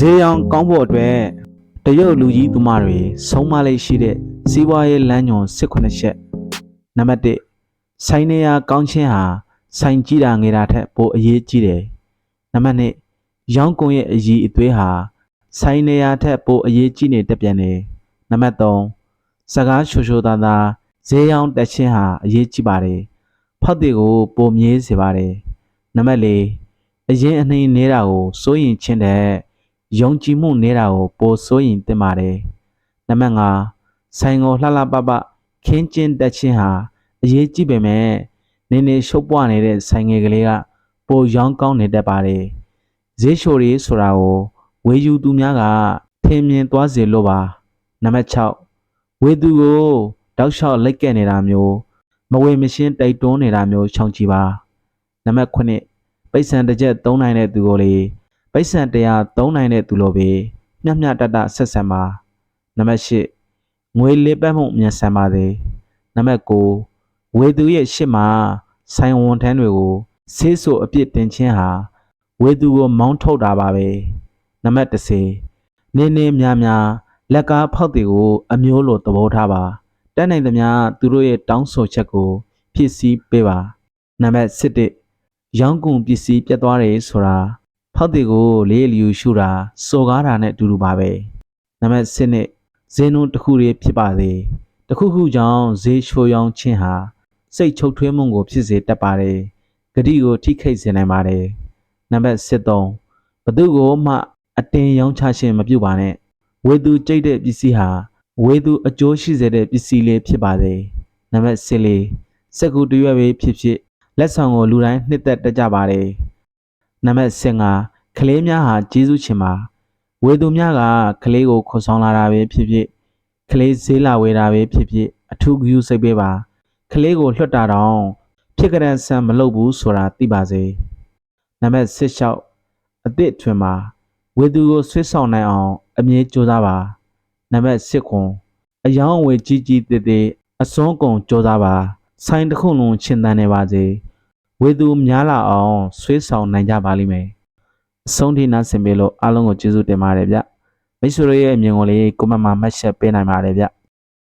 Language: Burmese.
ဈေးရောင်ကောင်းဖို့အတွက်တရုတ်လူကြီးသူမတွေဆုံးမလေးရှိတဲ့စီးပွားရေးလမ်းညွန်18ချက်နံပါတ်1ဆိုင်နေရာကောင်းခြင်းဟာဆိုင်ကြီးတာငယ်တာထက်ပိုအရေးကြီးတယ်နံပါတ်2ရောင်းကုန်ရဲ့အည်အသွေးဟာဆိုင်နေရာထက်ပိုအရေးကြီးနေတတ်ပြန်တယ်နံပါတ်3စကားချိုချိုသားသားဈေးရောင်တက်ခြင်းဟာအရေးကြီးပါတယ်ဖောက်တွေကိုပိုမြည်စေပါတယ်နံပါတ်4အရင်အနှိမ်နေတာကိုစိုးရင်ချင်းတဲ့ ယုံကြည်မှုနေတာကိုပိုစိုးရင်တင်ပါတယ်နံပါတ်5ဆိုင်ကိုလှလှပပခင်းကျင်းတက်ခြင်းဟာအရေးကြီးပေမဲ့နေနေရှုပ်ပွားနေတဲ့ဆိုင်ငယ်ကလေးကပိုရောင်းကောင်းနေတတ်ပါတယ်ဈေးချိုရီဆိုတာကိုဝေယူသူများကထင်မြင်သွားစေလို့ပါနံပါတ်6ဝေသူကိုတောက်လျှောက်လိုက်ကဲ့နေတာမျိုးမဝေမရှင်းတိုက်တွန်းနေတာမျိုးရှောင်ကြည်ပါနံပါတ်9ပိတ်စံတစ်ချက်သုံးနိုင်တဲ့သူကိုလေ ပိတ်စံတရားသုံးနိုင်တဲ့သူလိုပဲမျှမျှတတဆက်ဆံပါနံပါတ်10ငွေလေးပတ်မှုမြန်ဆန်ပါစေနံပါတ်9ဝေသူရဲ့ရှစ်မှာဆိုင်ဝန်ထမ်းတွေကိုဆေးဆိုအပြစ်တင်ခြင်းဟာဝေသူကိုမောင်းထုတ်တာပါပဲနံပါတ်10နင်းနေများများလက်ကားဖောက်တွေကိုအမျိုးလိုသဘောထားပါတက်နိုင်သမျှသူတို့ရဲ့တောင်းဆိုချက်ကိုဖြည့်ဆည်းပေးပါနံပါတ်7ရောင်းကုန်ပစ္စည်းပြတ်သွားတယ်ဆိုတာ ဖောက်တွေကိုလေးလျူရှုတာစော်ကားတာနဲ့အတူတူပါပဲနံပါတ်7နဲ့ဈေးနှုန်းတစ်ခုတည်းဖြစ်ပါစေတစ်ခုခုကြောင့်ဈေးချိုးရောင်းခြင်းဟာစိတ်ချုပ်ထွေးမှုကိုဖြစ်စေတတ်ပါတယ်ဂတိကိုထိခိုက်စေနိုင်ပါတယ်နံပါတ်73ဘသူကိုမှအတင်ရောင်းချခြင်းမပြုပါနဲ့ဝေသူကြိတ်တဲ့ပစ္စည်းဟာဝေသူအကျိုးရှိစေတဲ့ပစ္စည်းလေးဖြစ်ပါစေနံပါတ်14စက်ကူတရွက်ပဲဖြစ်ဖြစ်လက်ဆောင်ကိုလူတိုင်းနှစ်သက်တတ်ကြပါတယ် နံပါတ်15ကလေးများဟာကျေးဇူးရှင်ပါဝေသူများကကလေးကိုခေါ်ဆောင်လာတာပဲဖြစ်ဖြစ်ကလေးဈေးလာဝေတာပဲဖြစ်ဖြစ်အထူးဂရုစိတ်ပေးပါကလေးကိုလွှတ်တာတော့ဖြစ်ကြတဲ့ဆန်မလုပ်ဘူးဆိုတာသိပါစေနံပါတ်16အသစ်ထွင်ပါဝေသူကိုဆွေးဆောင်နိုင်အောင်အမြဲကြိုးစားပါနံပါတ်7ခွန်အယောင်းအဝယ်ကြီးကြီးတည်တည်အစွန်းကုန်ကြိုးစားပါဆိုင်တစ်ခုလုံးရှင်းတန်းနေပါစေ ဝေသူများလာအောင်ဆွေးဆောင်နိုင်ကြပါလိမ့်မယ်အဆုံးထိနားဆင်ပေးလို့အားလုံးကိုကျေးဇူးတင်ပါတယ်ဗျမိတ်ဆွေတို့ရဲ့အမြင်ကိုလေးကွန်မန့်မှာမှတ်ချက်ပေးနိုင်ပါတယ်ဗျ